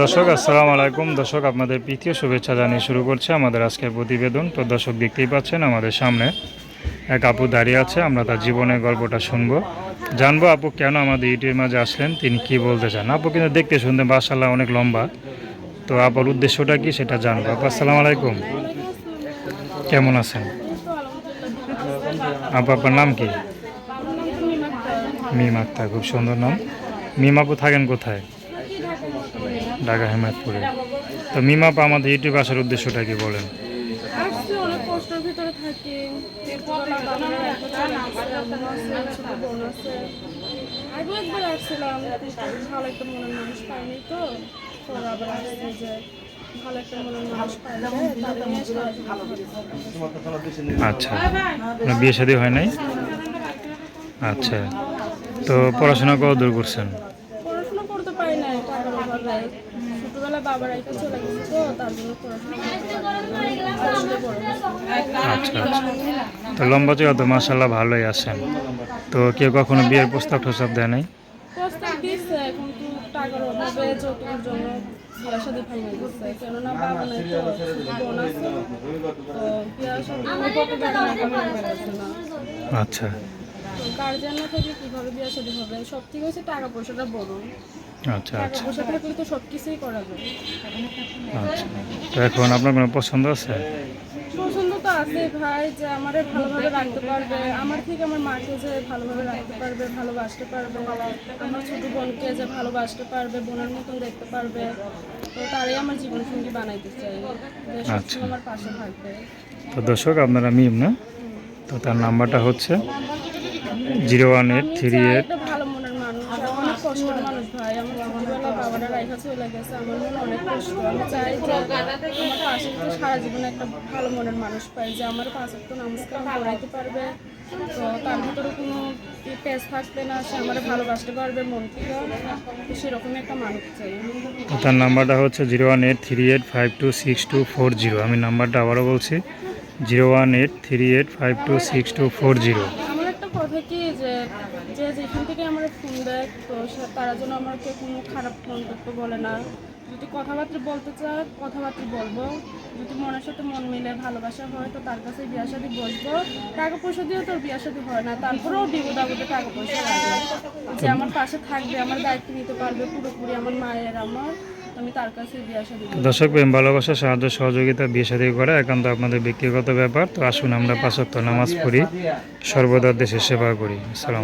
দর্শক, আসসালামু আলাইকুম। দর্শক, আপনাদের প্রীতীয় শুভেচ্ছা জানিয়ে শুরু করছে আমাদের আজকের প্রতিবেদন। তো দর্শক, দেখতেই পাচ্ছেন আমাদের সামনে এক আপু দাঁড়িয়ে আছে। আমরা তার জীবনের গল্পটা শুনব। জানব, আপু, কেন আমাদের ইউটিউবের মাঝে আসলেন? তিনি কি বলতে চান? আপু, কিন্তু দেখতে শুনতে মাসাল্লাহ অনেক লম্বা। তো আপুর উদ্দেশ্যটা কি সেটা জানব। আপু, আসসালামু আলাইকুম। কেমন আছেন? আপু, আপনার নাম কি? মিম আক্তার। খুব সুন্দর নাম। মিম আপু, থাকেন কোথায়? ঢাকা হেমায়তপুরে তো মিমাপা আমাদের ইউটিউব আসার উদ্দেশ্যটা কি বলেন। আচ্ছা বিয়ে শাদী হয় নাই? আচ্ছা তো পড়াশোনা কত দূর করছেন পড়াশোনা করতে পারি না টাকার অভাবে ছোটবেলায় বাবার একটা চলে গেছে তো তার জন্য। আচ্ছা আচ্ছা। তো লম্বা চড়া তো মাসাল্লাহ ভালোই আছেন তো কেউ কখনো বিয়ের প্রস্তাব টস্তাব দেয় নাই? প্রস্তাব দিচ্ছে কিন্তু টাকার অভাবে যৌতুকের জন্য বিয়া শাদী ভেঙে গেছে কেননা বাবা নাই তো বোন আছে। তো বিয়া শাদী কত টাকা না কামাই গেছে না। আচ্ছা। গার্জিয়ান না থাকলে কীভাবে বিয়া শাদী হবে? সব থেকে হচ্ছে টাকা পয়সাটা বড় আচ্ছা আচ্ছা। পয়সা থাকলে তো সব কিছুই করা যায়। আচ্ছা। তো এখন আপনার কোনো পছন্দ আছে? পছন্দ তো আছে ভাই যে আমারে ভালোভাবে রাখতে পারবে। আমার থেকে আমার মাকে যে ভালোভাবে রাখতে পারবে ভালোবাসতে পারবে। আমার ছোট বোনকে যে ভালোবাসতে পারবে বোনের মতন দেখতে পারবে। তো তারাই আমার জীবন সঙ্গী বানাইতে চাই আচ্ছা। আমার পাশে থাকবে। তো দর্শক আপনারা মিম না? তো তার নাম্বারটা হচ্ছে zero one eight three eight একটা ভালো মনের মানুষ আর অনেক কষ্টের মানুষ ভাই আমার ছোটবেলা বাবারা রাইখা চলে গেছে, আমার মনে অনেক কষ্ট। আমি চাই আমার পাশে সারা জীবনে একটা ভালো মনের মানুষ পাই, যে আমার পাশে তো পড়াইতে পারবে। তো তার ভিতরে কোনো পেজ থাকবে না, সে আমার ভালোবাসতে পারবে, মন থেকে। একটা মানুষ চাই। তার নাম্বারটা হচ্ছে zero one eight three eight five two six two four zero. আমি নাম্বারটা আবারও বলছি, zero one eight three eight five two six two four zero. কথা কি যে যে যেখান থেকে আমার ফোন দেয়, তো তারা যেন আমাকে কোনো খারাপ মন্তব্য বলে না। যদি কথাবার্তা বলতে চায়, কথাবার্তা বলব। যদি মনের সাথে মন মিলে ভালোবাসা হয়, তো তার কাছে বিয়া সাথে বসবো। টাকা পয়সা দিয়েও তোর বিয়া সাথে হয় না, তারপরেও বিপদ আপদে টাকা পয়সা লাগবে। যে আমার পাশে থাকবে, আমার দায়িত্ব নিতে পারবে পুরোপুরি আমার মায়ের আমার। দর্শক প্রেম, ভালোবাসা, সাহায্য, সহযোগিতা, বিয়ে সাথে করা একান্ত আপনাদের ব্যক্তিগত ব্যাপার। তো আসুন আমরা পাঁচত্ব নামাজ পড়ি, সর্বদা দেশের সেবা করি। আসসালাম